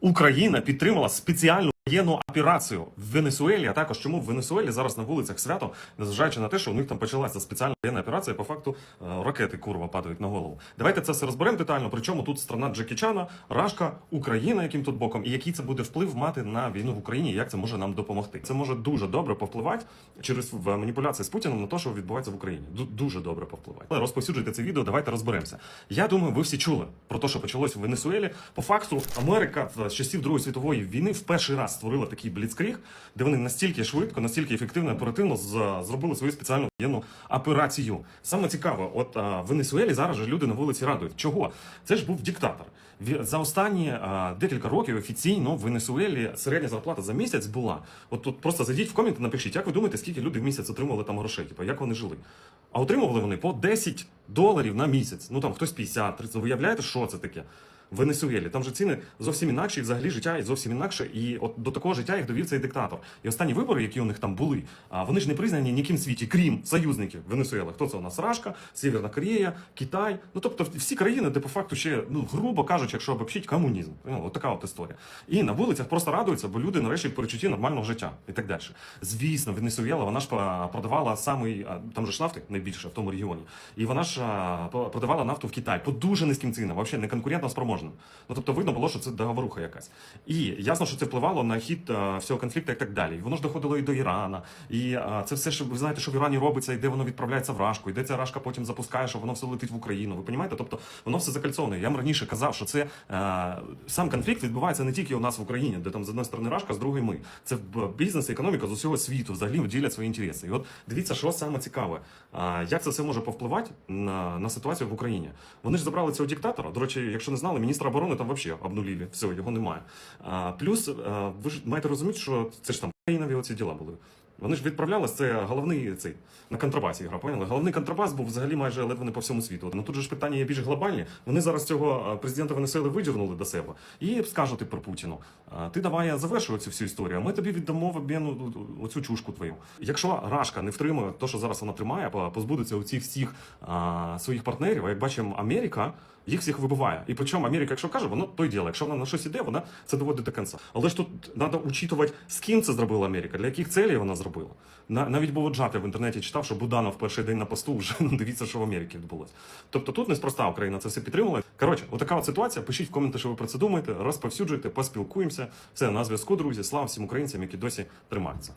Україна підтримала спеціальну воєнну операцію в Венесуелі. А також чому в Венесуелі зараз на вулицях свято, незважаючи на те, що у них там почалася спеціальна воєнна операція. По факту е, ракети курва падають на голову. Давайте це все розберемо детально. Причому тут страна Джекі Чана, Рашка, Україна, яким тут боком, і який це буде вплив мати на війну в Україні, як це може нам допомогти. Це може дуже добре повпливати через маніпуляції з Путіним на те, що відбувається в Україні. Дуже добре повпливати. Але розповсюджуйте це відео. Давайте розберемося. Я думаю, ви всі чули про те, що почалось в Венесуелі. По факту, Америка з часів Другої світової війни в перший раз створила такий бліцкріг, де вони настільки швидко, настільки ефективно, оперативно зробили свою спеціальну воєнну операцію. Саме цікаве, от в Венесуелі зараз же люди на вулиці радують. Чого? Це ж був диктатор. За останні декілька років офіційно в Венесуелі середня зарплата за місяць була. От тут просто зайдіть в коменти, напишіть, як ви думаєте, скільки люди в місяць отримували там грошей, типу, як вони жили. А отримували вони по 10 доларів на місяць. Ну там хтось 50, 30. Ви уявляєте, що це таке? Венесуелі там же ціни зовсім інакші, і взагалі життя зовсім інакше. І от до такого життя їх довів цей диктатор. І останні вибори, які у них там були, вони ж не признані ніким світі, крім союзників Венесуели. Хто це у нас? Рашка, Сєвєрна Корея, Китай. Ну тобто всі країни, де по факту ще, ну грубо кажучи, якщо обобщить, комунізм. Ну, от така от історія. І на вулицях просто радуються, бо люди нарешті в нормального життя і так далі. Звісно, Венесуела, вона ж продавала самий там же ж нафти найбільше в тому регіоні. І вона ж продавала нафту в Китай по дуже низьким цінам, взагалі не конкурентно спроможним. Ну тобто видно було, що це договоруха якась. І ясно, що це впливало на хід а, всього конфлікту і так далі. Воно ж доходило і до Ірана. І а, це все, що ви знаєте, що в Ірані робиться, і де воно відправляється в Рашку, і де ця Рашка потім запускає, що воно все летить в Україну. Ви розумієте? Тобто воно все закальцоване. Я вам раніше казав, що це а, сам конфлікт відбувається не тільки у нас в Україні, де там з одної сторони Рашка, з другої ми. Це бізнес і економіка з усього світу взагалі ділять свої інтереси. І от дивіться, що саме цікаве. А, як це все може повпливати на, на ситуацію в Україні? Вони ж забрали цього диктатора. До речі, якщо не знали, міністра оборони там взагалі обнулили. Все, його немає. А, плюс, ви ж маєте розуміти, що це ж там країнові оці діла були. Вони ж відправлялись, це головний цей на контрабасі гра, поняли? Головний контрабас був взагалі майже ледве не по всьому світу. Ну тут же ж питання є більш глобальні. Вони зараз цього президента Венесуели видірнули до себе і скажуть про Путіну: ти давай завершуй цю всю історію. а Ми тобі віддамо в обмін оцю чушку твою. Якщо Рашка не втримує те, що зараз вона тримає, позбудеться у цих всіх а, своїх партнерів. А як бачимо, Америка. Їх всіх вибиває. І причому Америка, якщо каже, воно то й діло. Якщо вона на щось іде, вона це доводить до кінця. Але ж тут треба учитувати, з ким це зробила Америка, для яких целей вона зробила. На, навіть був джат, я в інтернеті читав, що Буданов перший день на посту вже ну, дивіться, що в Америці відбулося. Тобто тут неспроста Україна це все підтримала. Коротше, отака от ситуація. Пишіть в коменти, що ви про це думаєте, розповсюджуйте, поспілкуємося. Все на зв'язку, друзі. Слава всім українцям, які досі тримаються.